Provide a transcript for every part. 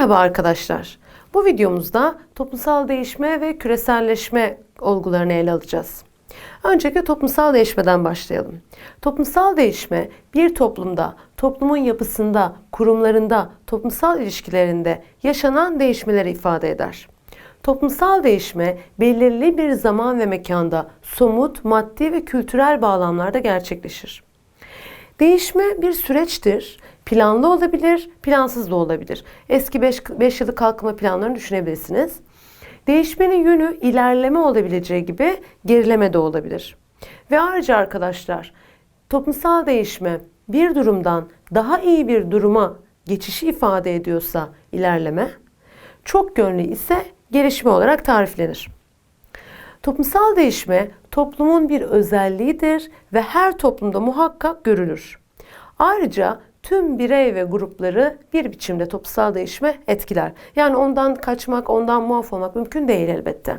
Merhaba arkadaşlar. Bu videomuzda toplumsal değişme ve küreselleşme olgularını ele alacağız. Öncelikle toplumsal değişmeden başlayalım. Toplumsal değişme bir toplumda, toplumun yapısında, kurumlarında, toplumsal ilişkilerinde yaşanan değişmeleri ifade eder. Toplumsal değişme belirli bir zaman ve mekanda somut, maddi ve kültürel bağlamlarda gerçekleşir. Değişme bir süreçtir. Planlı olabilir, plansız da olabilir. Eski 5 yıllık kalkınma planlarını düşünebilirsiniz. Değişmenin yönü ilerleme olabileceği gibi gerileme de olabilir. Ve ayrıca arkadaşlar toplumsal değişme bir durumdan daha iyi bir duruma geçişi ifade ediyorsa ilerleme, çok yönlü ise gelişme olarak tariflenir. Toplumsal değişme toplumun bir özelliğidir ve her toplumda muhakkak görülür. Ayrıca tüm birey ve grupları bir biçimde toplumsal değişme etkiler. Yani ondan kaçmak, ondan muaf olmak mümkün değil elbette.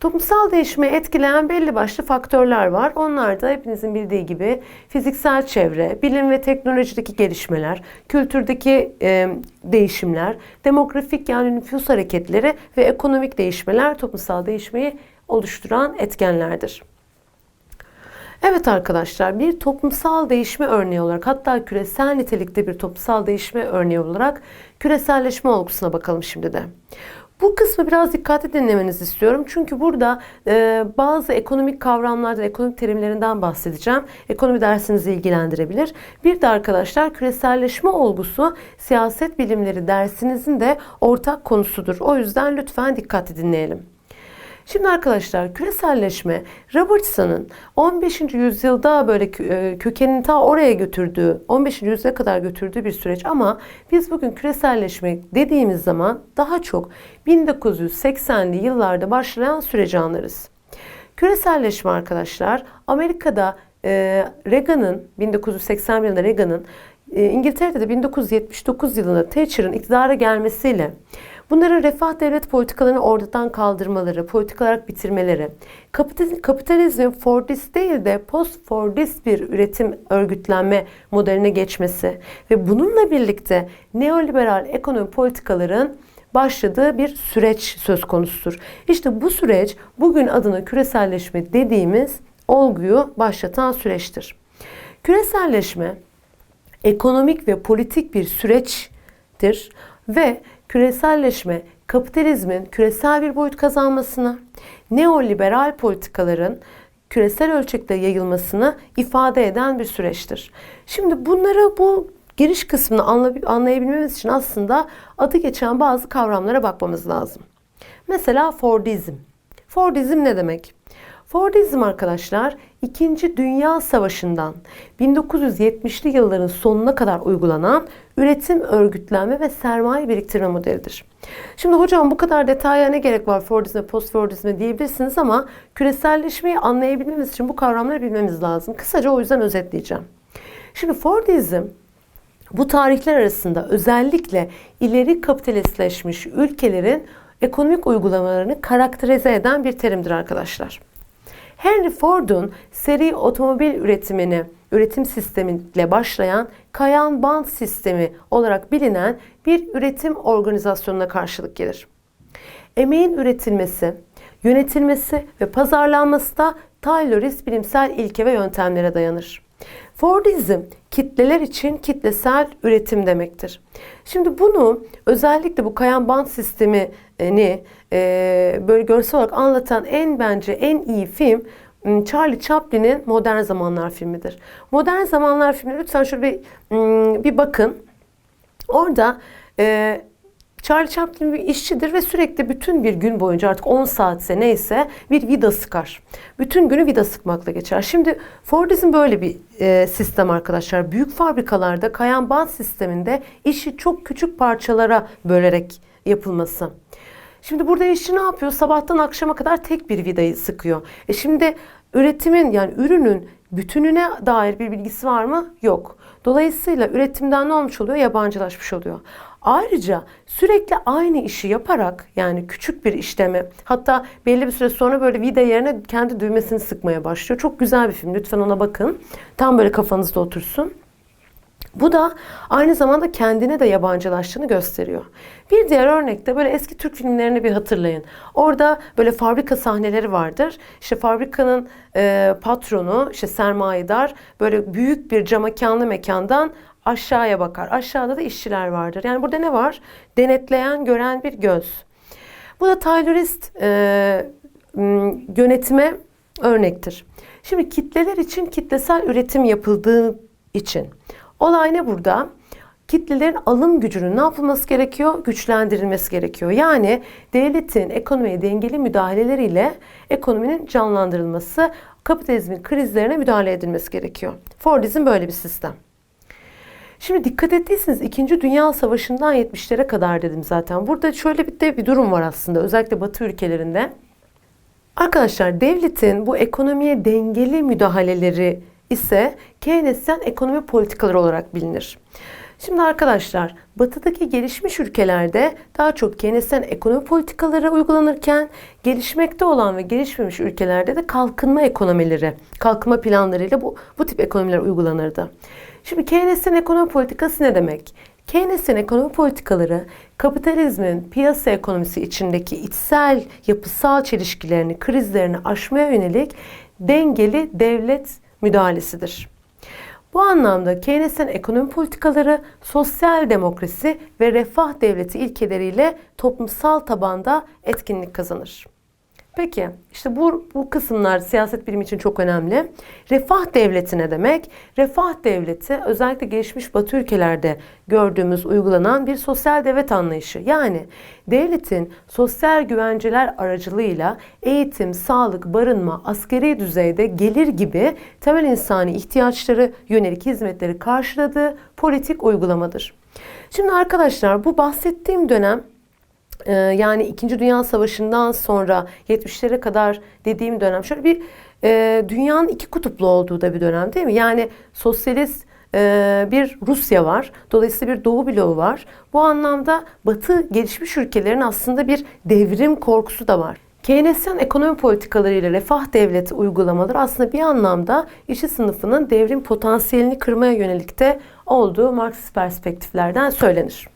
Toplumsal değişimi etkileyen belli başlı faktörler var. Onlar da hepinizin bildiği gibi fiziksel çevre, bilim ve teknolojideki gelişmeler, kültürdeki e, değişimler, demografik yani nüfus hareketleri ve ekonomik değişmeler toplumsal değişmeyi oluşturan etkenlerdir. Evet arkadaşlar bir toplumsal değişme örneği olarak hatta küresel nitelikte bir toplumsal değişme örneği olarak küreselleşme olgusuna bakalım şimdi de. Bu kısmı biraz dikkatli dinlemenizi istiyorum. Çünkü burada e, bazı ekonomik kavramlardan, ekonomik terimlerinden bahsedeceğim. Ekonomi dersinizi ilgilendirebilir. Bir de arkadaşlar küreselleşme olgusu siyaset bilimleri dersinizin de ortak konusudur. O yüzden lütfen dikkatli dinleyelim. Şimdi arkadaşlar küreselleşme Robertson'ın 15. yüzyılda böyle e, kökenini ta oraya götürdüğü, 15. yüzyıla kadar götürdüğü bir süreç ama biz bugün küreselleşme dediğimiz zaman daha çok 1980'li yıllarda başlayan süreci anlarız. Küreselleşme arkadaşlar Amerika'da e, Reagan'ın 1980 yılında Reagan'ın e, İngiltere'de de 1979 yılında Thatcher'ın iktidara gelmesiyle Bunların refah devlet politikalarını ortadan kaldırmaları, politik bitirmeleri, kapitalizmin Fordist değil de post Fordist bir üretim örgütlenme modeline geçmesi ve bununla birlikte neoliberal ekonomi politikaların başladığı bir süreç söz konusudur. İşte bu süreç bugün adına küreselleşme dediğimiz olguyu başlatan süreçtir. Küreselleşme ekonomik ve politik bir süreçtir ve küreselleşme kapitalizmin küresel bir boyut kazanmasını, neoliberal politikaların küresel ölçekte yayılmasını ifade eden bir süreçtir. Şimdi bunları bu giriş kısmını anlayabilmemiz için aslında adı geçen bazı kavramlara bakmamız lazım. Mesela Fordizm. Fordizm ne demek? Fordizm arkadaşlar 2. Dünya Savaşı'ndan 1970'li yılların sonuna kadar uygulanan üretim, örgütlenme ve sermaye biriktirme modelidir. Şimdi hocam bu kadar detaya ne gerek var Fordizme, post Fordizme diyebilirsiniz ama küreselleşmeyi anlayabilmemiz için bu kavramları bilmemiz lazım. Kısaca o yüzden özetleyeceğim. Şimdi Fordizm bu tarihler arasında özellikle ileri kapitalistleşmiş ülkelerin ekonomik uygulamalarını karakterize eden bir terimdir arkadaşlar. Henry Ford'un seri otomobil üretimini, üretim sistemiyle başlayan kayan band sistemi olarak bilinen bir üretim organizasyonuna karşılık gelir. Emeğin üretilmesi, yönetilmesi ve pazarlanması da Taylorist bilimsel ilke ve yöntemlere dayanır. Fordizm kitleler için kitlesel üretim demektir. Şimdi bunu özellikle bu kayan band sistemini e, böyle görsel olarak anlatan en bence en iyi film ıı, Charlie Chaplin'in Modern Zamanlar filmidir. Modern Zamanlar filmi lütfen şöyle bir, ıı, bir bakın. Orada e, Charlie Chaplin bir işçidir ve sürekli bütün bir gün boyunca artık 10 saatse neyse bir vida sıkar. Bütün günü vida sıkmakla geçer. Şimdi Fordizm böyle bir e, sistem arkadaşlar. Büyük fabrikalarda kayan band sisteminde işi çok küçük parçalara bölerek yapılması. Şimdi burada işçi ne yapıyor? Sabahtan akşama kadar tek bir vidayı sıkıyor. E şimdi üretimin yani ürünün bütününe dair bir bilgisi var mı? Yok. Dolayısıyla üretimden ne olmuş oluyor? Yabancılaşmış oluyor. Ayrıca sürekli aynı işi yaparak yani küçük bir işleme hatta belli bir süre sonra böyle vida yerine kendi düğmesini sıkmaya başlıyor. Çok güzel bir film. Lütfen ona bakın. Tam böyle kafanızda otursun. Bu da aynı zamanda kendine de yabancılaştığını gösteriyor. Bir diğer örnekte böyle eski Türk filmlerini bir hatırlayın. Orada böyle fabrika sahneleri vardır. İşte fabrikanın e, patronu, işte sermayedar böyle büyük bir camakanlı mekandan aşağıya bakar. Aşağıda da işçiler vardır. Yani burada ne var? Denetleyen, gören bir göz. Bu da Taylorist e, yönetime örnektir. Şimdi kitleler için kitlesel üretim yapıldığı için olay ne burada? Kitlelerin alım gücünün ne yapılması gerekiyor? Güçlendirilmesi gerekiyor. Yani devletin ekonomiye dengeli müdahaleleriyle ekonominin canlandırılması, kapitalizmin krizlerine müdahale edilmesi gerekiyor. Fordizm böyle bir sistem. Şimdi dikkat ettiyseniz 2. Dünya Savaşı'ndan 70'lere kadar dedim zaten. Burada şöyle bir de bir durum var aslında özellikle Batı ülkelerinde. Arkadaşlar devletin bu ekonomiye dengeli müdahaleleri ise Keynesyen ekonomi politikaları olarak bilinir. Şimdi arkadaşlar batıdaki gelişmiş ülkelerde daha çok Keynesyen ekonomi politikaları uygulanırken gelişmekte olan ve gelişmemiş ülkelerde de kalkınma ekonomileri, kalkınma planlarıyla bu, bu tip ekonomiler uygulanırdı. Şimdi Keynesyen ekonomi politikası ne demek? Keynesyen ekonomi politikaları kapitalizmin piyasa ekonomisi içindeki içsel yapısal çelişkilerini, krizlerini aşmaya yönelik dengeli devlet müdahalesidir. Bu anlamda Keynesyen ekonomi politikaları sosyal demokrasi ve refah devleti ilkeleriyle toplumsal tabanda etkinlik kazanır. Peki işte bu, bu kısımlar siyaset bilimi için çok önemli. Refah devleti ne demek? Refah devleti özellikle gelişmiş batı ülkelerde gördüğümüz uygulanan bir sosyal devlet anlayışı. Yani devletin sosyal güvenceler aracılığıyla eğitim, sağlık, barınma, askeri düzeyde gelir gibi temel insani ihtiyaçları yönelik hizmetleri karşıladığı politik uygulamadır. Şimdi arkadaşlar bu bahsettiğim dönem yani İkinci Dünya Savaşı'ndan sonra 70'lere kadar dediğim dönem şöyle bir e, dünyanın iki kutuplu olduğu da bir dönem değil mi? Yani sosyalist e, bir Rusya var. Dolayısıyla bir Doğu bloğu var. Bu anlamda Batı gelişmiş ülkelerin aslında bir devrim korkusu da var. Keynesyen ekonomi politikalarıyla refah devleti uygulamaları aslında bir anlamda işçi sınıfının devrim potansiyelini kırmaya yönelikte olduğu Marksist perspektiflerden söylenir.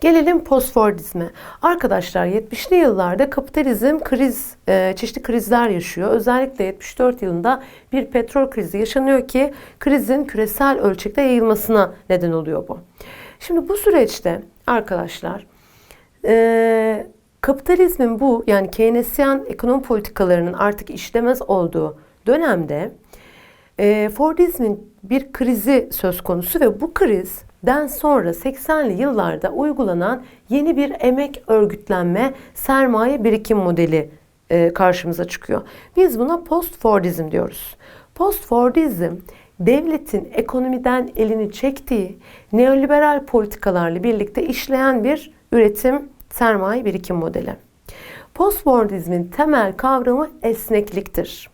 Gelelim postfordizme. Arkadaşlar 70'li yıllarda kapitalizm kriz, e, çeşitli krizler yaşıyor. Özellikle 74 yılında bir petrol krizi yaşanıyor ki krizin küresel ölçekte yayılmasına neden oluyor bu. Şimdi bu süreçte arkadaşlar e, kapitalizmin bu yani Keynesyen ekonomi politikalarının artık işlemez olduğu dönemde e, Fordizmin bir krizi söz konusu ve bu kriz den sonra 80'li yıllarda uygulanan yeni bir emek örgütlenme sermaye birikim modeli e, karşımıza çıkıyor. Biz buna post-Fordizm diyoruz. Post-Fordizm devletin ekonomiden elini çektiği neoliberal politikalarla birlikte işleyen bir üretim sermaye birikim modeli. Post-Fordizmin temel kavramı esnekliktir.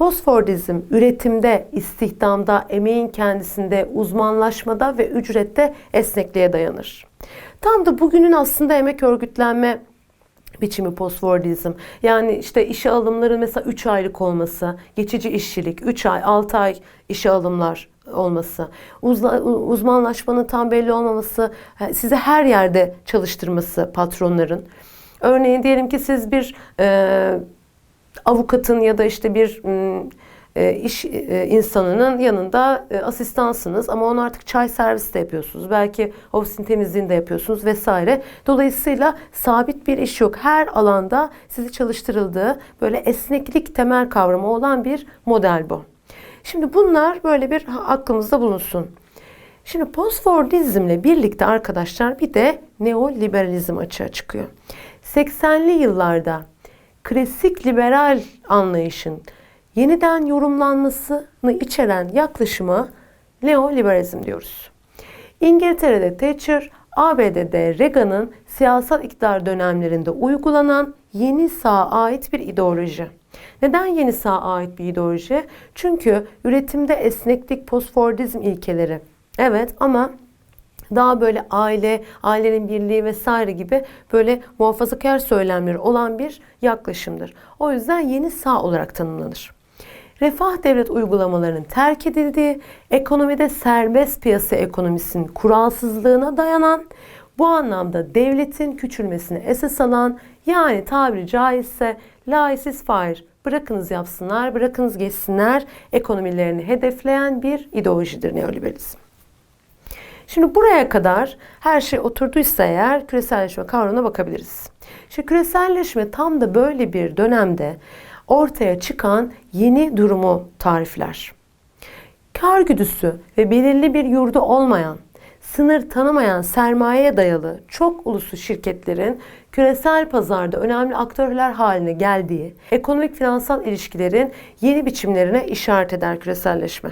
Postfordizm üretimde, istihdamda, emeğin kendisinde, uzmanlaşmada ve ücrette esnekliğe dayanır. Tam da bugünün aslında emek örgütlenme biçimi postfordizm. Yani işte işe alımların mesela 3 aylık olması, geçici işçilik, 3 ay, 6 ay işe alımlar olması, uzmanlaşmanın tam belli olmaması, size her yerde çalıştırması patronların. Örneğin diyelim ki siz bir e, avukatın ya da işte bir e, iş e, insanının yanında e, asistansınız ama onu artık çay servisi de yapıyorsunuz. Belki ofisin temizliğini de yapıyorsunuz vesaire. Dolayısıyla sabit bir iş yok. Her alanda sizi çalıştırıldığı böyle esneklik temel kavramı olan bir model bu. Şimdi bunlar böyle bir aklımızda bulunsun. Şimdi postfordizmle birlikte arkadaşlar bir de neoliberalizm açığa çıkıyor. 80'li yıllarda klasik liberal anlayışın yeniden yorumlanmasını içeren yaklaşıma neoliberalizm diyoruz. İngiltere'de Thatcher, ABD'de Reagan'ın siyasal iktidar dönemlerinde uygulanan yeni sağa ait bir ideoloji. Neden yeni sağa ait bir ideoloji? Çünkü üretimde esneklik, postfordizm ilkeleri. Evet ama daha böyle aile, ailenin birliği vesaire gibi böyle muhafazakar söylemleri olan bir yaklaşımdır. O yüzden yeni sağ olarak tanımlanır. refah devlet uygulamalarının terk edildiği, ekonomide serbest piyasa ekonomisinin kuralsızlığına dayanan, bu anlamda devletin küçülmesini esas alan, yani tabiri caizse laissez faire, bırakınız yapsınlar, bırakınız geçsinler ekonomilerini hedefleyen bir ideolojidir neoliberalizm. Şimdi buraya kadar her şey oturduysa eğer küreselleşme kavramına bakabiliriz. Şimdi küreselleşme tam da böyle bir dönemde ortaya çıkan yeni durumu tarifler. Kar güdüsü ve belirli bir yurdu olmayan, sınır tanımayan sermayeye dayalı çok uluslu şirketlerin küresel pazarda önemli aktörler haline geldiği, ekonomik finansal ilişkilerin yeni biçimlerine işaret eder küreselleşme.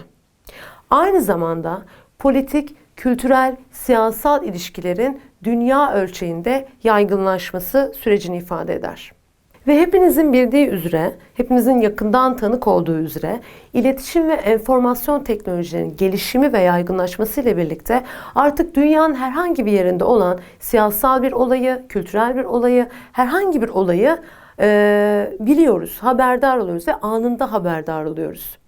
Aynı zamanda politik, kültürel, siyasal ilişkilerin dünya ölçeğinde yaygınlaşması sürecini ifade eder. Ve hepinizin bildiği üzere, hepimizin yakından tanık olduğu üzere iletişim ve enformasyon teknolojilerinin gelişimi ve yaygınlaşması ile birlikte artık dünyanın herhangi bir yerinde olan siyasal bir olayı, kültürel bir olayı, herhangi bir olayı e, biliyoruz, haberdar oluyoruz ve anında haberdar oluyoruz.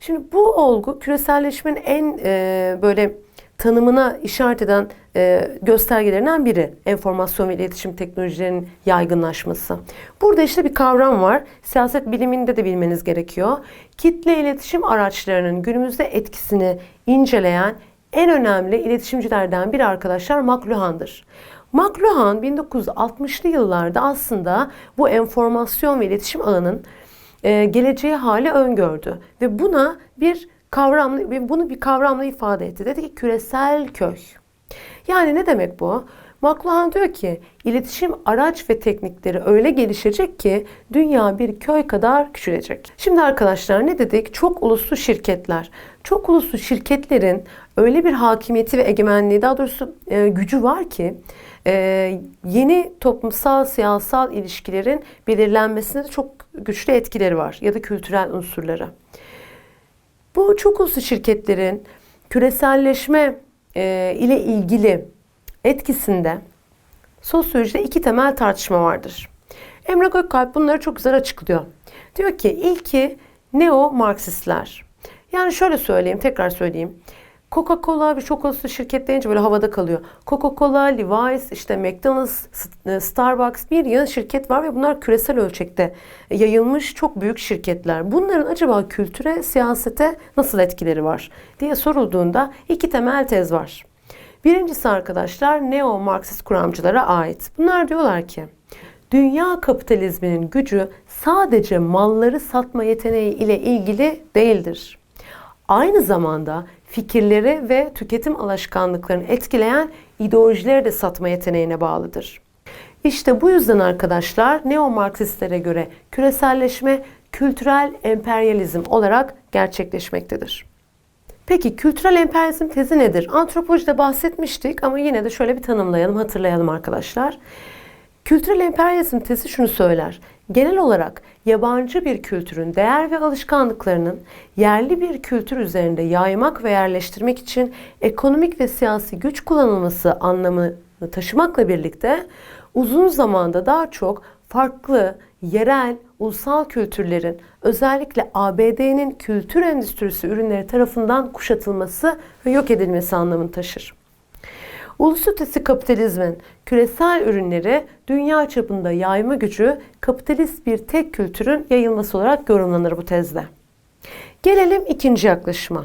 Şimdi bu olgu küreselleşmenin en e, böyle tanımına işaret eden e, göstergelerinden biri enformasyon ve iletişim teknolojilerinin yaygınlaşması. Burada işte bir kavram var. Siyaset biliminde de bilmeniz gerekiyor. Kitle iletişim araçlarının günümüzde etkisini inceleyen en önemli iletişimcilerden biri arkadaşlar McLuhan'dır. McLuhan 1960'lı yıllarda aslında bu enformasyon ve iletişim ağının e, geleceği hali öngördü ve buna bir kavramlı ve bunu bir kavramla ifade etti. Dedi ki küresel köy. Yani ne demek bu? McLuhan diyor ki iletişim araç ve teknikleri öyle gelişecek ki dünya bir köy kadar küçülecek. Şimdi arkadaşlar ne dedik? Çok uluslu şirketler. Çok uluslu şirketlerin öyle bir hakimiyeti ve egemenliği daha doğrusu e, gücü var ki e, yeni toplumsal siyasal ilişkilerin belirlenmesinde de çok güçlü etkileri var ya da kültürel unsurları. Bu çok uluslu şirketlerin küreselleşme e, ile ilgili etkisinde sosyolojide iki temel tartışma vardır. Emre Gökalp bunları çok güzel açıklıyor. Diyor ki ilki neo-Marksistler. Yani şöyle söyleyeyim, tekrar söyleyeyim. Coca-Cola bir çok uluslu şirket deyince böyle havada kalıyor. Coca-Cola, Levi's, işte McDonald's, e, Starbucks bir yığın şirket var ve bunlar küresel ölçekte yayılmış çok büyük şirketler. Bunların acaba kültüre, siyasete nasıl etkileri var diye sorulduğunda iki temel tez var. Birincisi arkadaşlar neo-Marksist kuramcılara ait. Bunlar diyorlar ki dünya kapitalizminin gücü sadece malları satma yeteneği ile ilgili değildir. Aynı zamanda fikirleri ve tüketim alışkanlıklarını etkileyen ideolojileri de satma yeteneğine bağlıdır. İşte bu yüzden arkadaşlar neo-Marksistlere göre küreselleşme kültürel emperyalizm olarak gerçekleşmektedir. Peki kültürel emperyalizm tezi nedir? Antropolojide bahsetmiştik ama yine de şöyle bir tanımlayalım, hatırlayalım arkadaşlar. Kültürel emperyalizm tezi şunu söyler. Genel olarak yabancı bir kültürün değer ve alışkanlıklarının yerli bir kültür üzerinde yaymak ve yerleştirmek için ekonomik ve siyasi güç kullanılması anlamını taşımakla birlikte uzun zamanda daha çok farklı yerel, ulusal kültürlerin özellikle ABD'nin kültür endüstrisi ürünleri tarafından kuşatılması ve yok edilmesi anlamını taşır. Uluslararası kapitalizmin küresel ürünleri dünya çapında yayma gücü kapitalist bir tek kültürün yayılması olarak yorumlanır bu tezde. Gelelim ikinci yaklaşıma.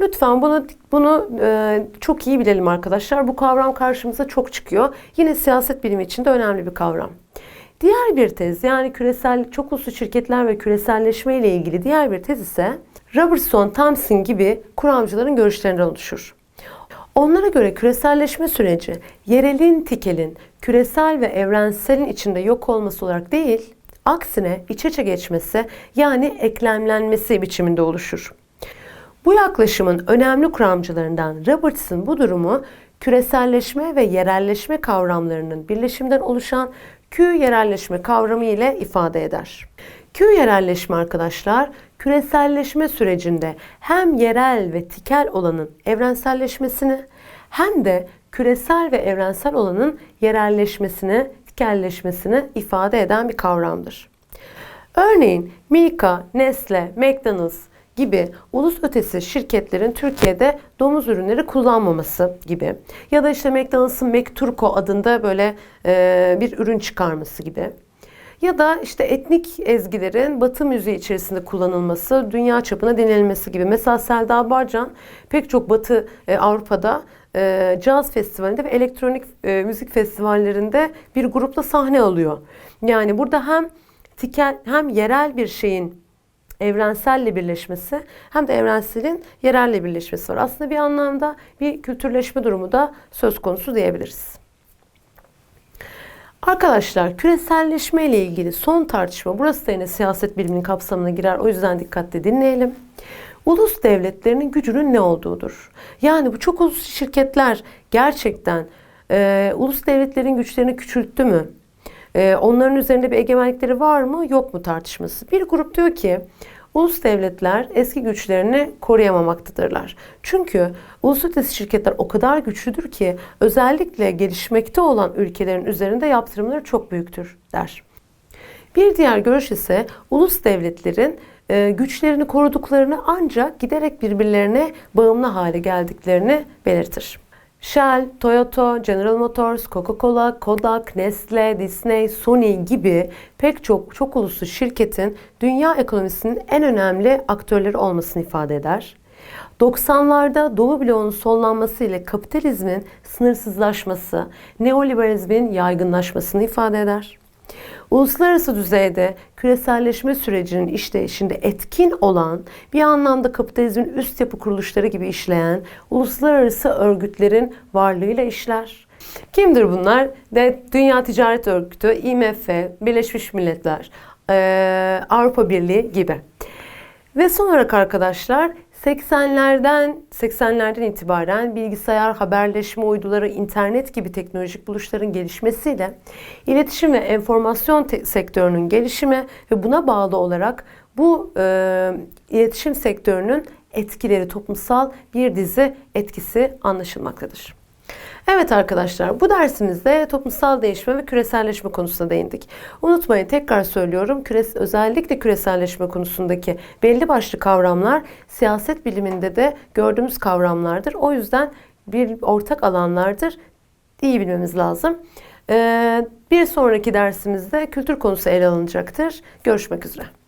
Lütfen bunu bunu e, çok iyi bilelim arkadaşlar. Bu kavram karşımıza çok çıkıyor. Yine siyaset bilimi için de önemli bir kavram. Diğer bir tez yani küresel çok uluslu şirketler ve küreselleşme ile ilgili diğer bir tez ise Robertson, Thompson gibi kuramcıların görüşlerinden oluşur. Onlara göre küreselleşme süreci yerelin tikelin küresel ve evrenselin içinde yok olması olarak değil, aksine iç içe geçmesi yani eklemlenmesi biçiminde oluşur. Bu yaklaşımın önemli kuramcılarından Robertson bu durumu küreselleşme ve yerelleşme kavramlarının birleşiminden oluşan Q yerelleşme kavramı ile ifade eder. Q yerelleşme arkadaşlar küreselleşme sürecinde hem yerel ve tikel olanın evrenselleşmesini hem de küresel ve evrensel olanın yerelleşmesini, tikelleşmesini ifade eden bir kavramdır. Örneğin Milka, Nestle, McDonald's gibi ulus ötesi şirketlerin Türkiye'de domuz ürünleri kullanmaması gibi ya da işte McDonald's'ın McTurko adında böyle e, bir ürün çıkarması gibi. Ya da işte etnik ezgilerin Batı müziği içerisinde kullanılması, dünya çapına denilmesi gibi. Mesela Selda Barcan pek çok Batı e, Avrupa'da e, caz festivalinde ve elektronik e, müzik festivallerinde bir grupla sahne alıyor. Yani burada hem tikel hem yerel bir şeyin evrenselle birleşmesi hem de evrenselin yerelle birleşmesi var. Aslında bir anlamda bir kültürleşme durumu da söz konusu diyebiliriz. Arkadaşlar küreselleşme ile ilgili son tartışma burası da yine siyaset biliminin kapsamına girer. O yüzden dikkatle dinleyelim. Ulus devletlerinin gücünün ne olduğudur. Yani bu çok uluslu şirketler gerçekten e, ulus devletlerin güçlerini küçülttü mü? E, onların üzerinde bir egemenlikleri var mı yok mu tartışması. Bir grup diyor ki ulus devletler eski güçlerini koruyamamaktadırlar. Çünkü ulus ötesi şirketler o kadar güçlüdür ki özellikle gelişmekte olan ülkelerin üzerinde yaptırımları çok büyüktür der. Bir diğer görüş ise ulus devletlerin e, güçlerini koruduklarını ancak giderek birbirlerine bağımlı hale geldiklerini belirtir. Shell, Toyota, General Motors, Coca-Cola, Kodak, Nestle, Disney, Sony gibi pek çok çok uluslu şirketin dünya ekonomisinin en önemli aktörleri olmasını ifade eder. 90'larda Doğu bloğunun sollanması ile kapitalizmin sınırsızlaşması, neoliberalizmin yaygınlaşmasını ifade eder. Uluslararası düzeyde küreselleşme sürecinin işleyişinde etkin olan, bir anlamda kapitalizmin üst yapı kuruluşları gibi işleyen uluslararası örgütlerin varlığıyla işler. Kimdir bunlar? De Dünya Ticaret Örgütü, IMF, Birleşmiş Milletler, Avrupa Birliği gibi. Ve son olarak arkadaşlar 80'lerden 80'lerden itibaren bilgisayar, haberleşme uyduları, internet gibi teknolojik buluşların gelişmesiyle iletişim ve enformasyon sektörünün gelişimi ve buna bağlı olarak bu e, iletişim sektörünün etkileri, toplumsal bir dizi etkisi anlaşılmaktadır. Evet arkadaşlar bu dersimizde toplumsal değişme ve küreselleşme konusuna değindik. Unutmayın tekrar söylüyorum küres, özellikle küreselleşme konusundaki belli başlı kavramlar siyaset biliminde de gördüğümüz kavramlardır. O yüzden bir ortak alanlardır. İyi bilmemiz lazım. Ee, bir sonraki dersimizde kültür konusu ele alınacaktır. Görüşmek üzere.